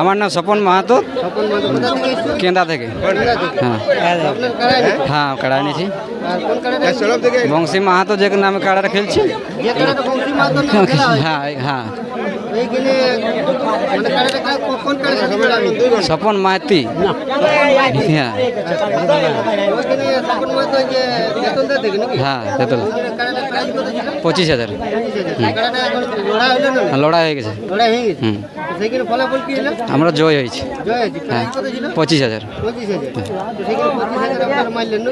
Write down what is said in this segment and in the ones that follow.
আমার নাম স্বপন মাহাতো কেন্দা থেকে কেন্দ্রা থেকে। হ্যাঁ। হ্যাঁ কাড়া নিয়েছি বংশী মাহাতো যে নামে কাড়াটা খেলছি। হয় হ্যাঁ। স্বপন মাহাতি হ্যাঁ। ওইখানে স্বপন নাকি? হ্যাঁ তেতুল। ছিল? পঁচিশ হাজার? লড়াই হয়ে গেছে। হয়ে হুম। আমরা জয় হয়েছি। হ্যাঁ। পঁচিশ হাজার।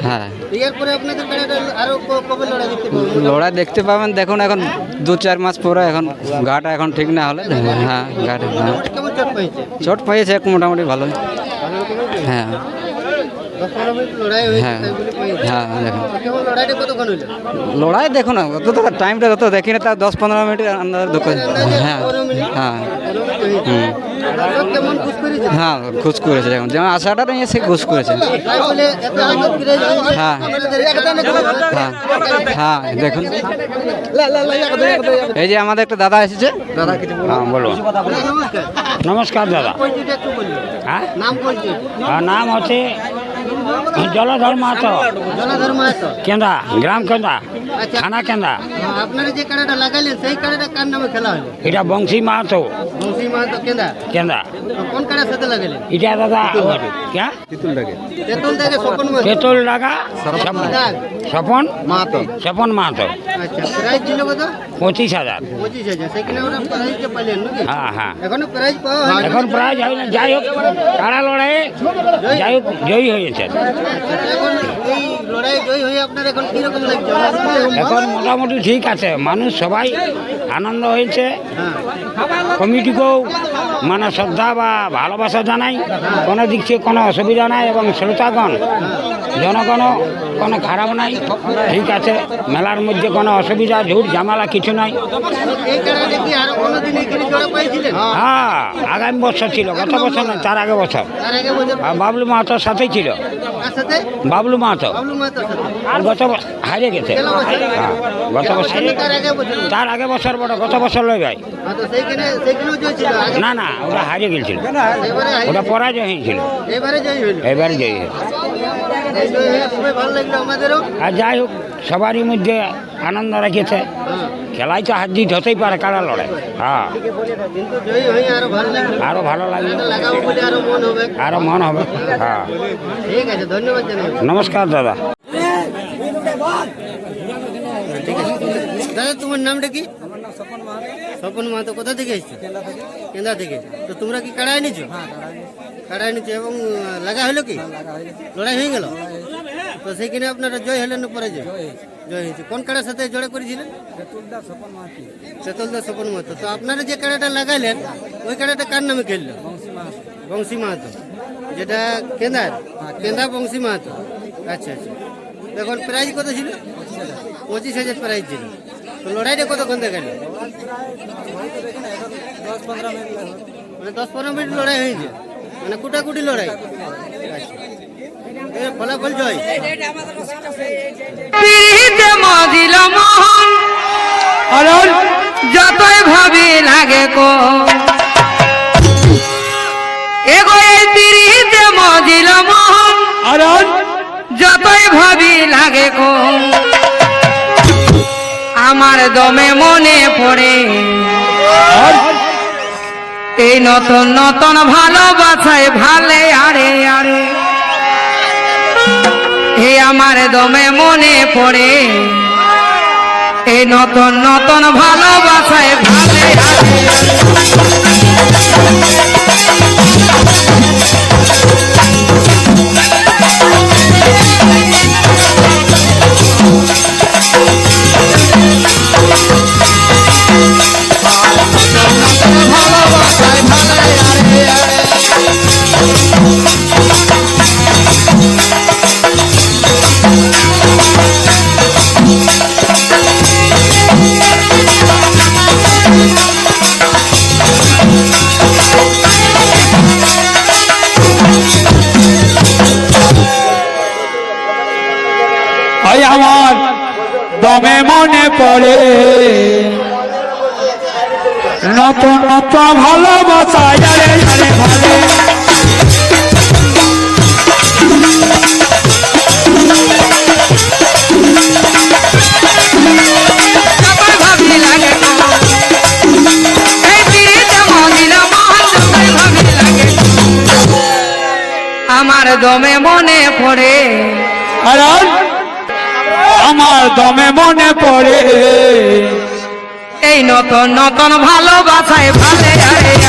হ্যাঁ। লড়াই দেখতে পাবেন? দেখুন এখন দু চার মাস পরে এখন গাটা এখন ঠিক না হলে হ্যাঁ গাড়ি হ্যাঁ। চট পেয়েছে মোটামুটি ভালো। হ্যাঁ। দেখো হ্যাঁ হ্যাঁ লড়াই দেখুন না, অত তো টাইমটা যত দেখি না তার দশ পনেরো মিনিটের আন্দাজ দোকান হ্যাঁ হ্যাঁ। হুম। হ্যাঁ খুশ করেছে এখন। যেমন আশাটা নিয়ে সে খুশ করেছে। হ্যাঁ। হ্যাঁ। হ্যাঁ দেখুন। এই যে আমাদের একটা দাদা এসেছে। দাদা কিছু হ্যাঁ বলো নমস্কার দাদা। বলুন। হ্যাঁ? নাম নাম হচ্ছে জলধর মাহাতো। জলাধর মাহাতো। কেন্দা গ্রাম কেন্দা থানা কেন্দা হ্যাঁ, আপনারা যে কাড়াটা লাগাইলেন সেই কাড়াটা কার নামে খেলা হলো? এটা বংশী মাহাতো। বংশী মাহাতো কেন্দা কেন্দা কোন কাড়ার সাথে লাগাইলেন? এটা দাদা ক্যা? তেতুল থেকে স্বপন মাহাতো। তেতুল লাগা দাগ। স্বপন? মাহাতো। স্বপন মাহাতো। আচ্ছা প্রাইজ ছিল কত? পঁচিশ হাজার। পঁচিশ হাজার সেখানে ওরা প্রাইজ যে পাইলেন নাকি? হ্যাঁ হ্যাঁ। এখনও প্রাইজ পাওয়া হয়নি? এখন প্রায় যাই না। যাই হোক কাড়া লড়াইয়ে যাই হোক জয়ী হয়েছে আচ্ছা, এখন এই লড়াই জয় হয়ে আপনার এখন কীরকম লাগছে? এখন মোটামুটি ঠিক আছে। মানুষ সবাই আনন্দ হয়েছে। হ্যাঁ। কমিটিকেও মানে শ্রদ্ধা বা ভালোবাসা জানাই। কোনো দিক থেকে কোনো অসুবিধা নাই এবং শ্রোতাগণ জনগণও কোনো খারাপ নাই। ঠিক আছে মেলার মধ্যে কোনো অসুবিধা ঝুট ঝামেলা কিছু নাই। হ্যাঁ আগামী বছর ছিল গত বছর নয় তার আগে বছর। আর বাবলু মাহাতোর সাথেই ছিল। বাবলু মাহাতো। গত হারিয়ে গেছে। হ্যাঁ গত বছর। তার আগে বছর। বড় গত বছর লই ভাই। হ্যাঁ, না না ওটা হারিয়ে গেছিল। ওটা পরাজয় হয়েছিল। এবারে জয় হইল এবারে জয়ী হয়েছে। এই জয় হয়ে খুবই ভালো লাগল আমাদেরও। আর যাই হোক সবারই মধ্যে আনন্দ রেখেছে। খেলাই তো হাত দিয়ে হতেই পারে কারা লড়াই হ্যাঁ। আরও ভালো লাগবে আরও মন হবে। হ্যাঁ। নমস্কার, দাদা। দাদা, তোমার নামটা কি? স্বপন মাহাতো। কোথা থেকে এসছো? কেন্দা থেকে? তো তোমরা কি কাড়াই নিছো কাড়াই নিছো এবং লাগা হলো কি? লড়াই হয়ে গেল? তো সেইখানে আপনারা জয় হলেন পরে জয় জয় হয়েছে। কোন কাড়ার সাথে জড়ে করেছিলেন? চেতলদা স্বপন মাহাতো। তো আপনারা যে কাড়াটা লাগাইলেন ওই কাড়াটা কার নামে খেললো? বংশী মাহাতো। যেটা কেন্দার কেন্দা বংশী মাহাতো। আচ্ছা আচ্ছা। এখন প্রাইজ কত ছিল? পঁচিশ হাজার প্রাইজ ছিল। তো লড়াইটা কতক্ষণ দেখাল মানে দশ পনেরো মিনিট লড়াই হয়েছে। মানে কুটাকুটি লড়াই। আচ্ছা। ফলাফল জয়। মজিল মোহন। যতই ভাবি লাগে কো। এগো এই পিড়িতে মজিল মোহন। অরণ যতই ভাবি লাগে কো। আমার দমে মনে পড়ে। এই নতুন নতুন ভালোবাসায় ভালে আরে আরে। হে আমার দমে মনে পড়ে। এ নতুন নতুন ভালোবাসায় ভালে আমার দমে মনে পড়ে। নতুন নতুন ভালোবাসা ভালে। আমার দমে মনে পড়ে। আরে আমার দমে মনে পড়ে। এই নতুন নতুন ভালোবাসায় ভালে আরে।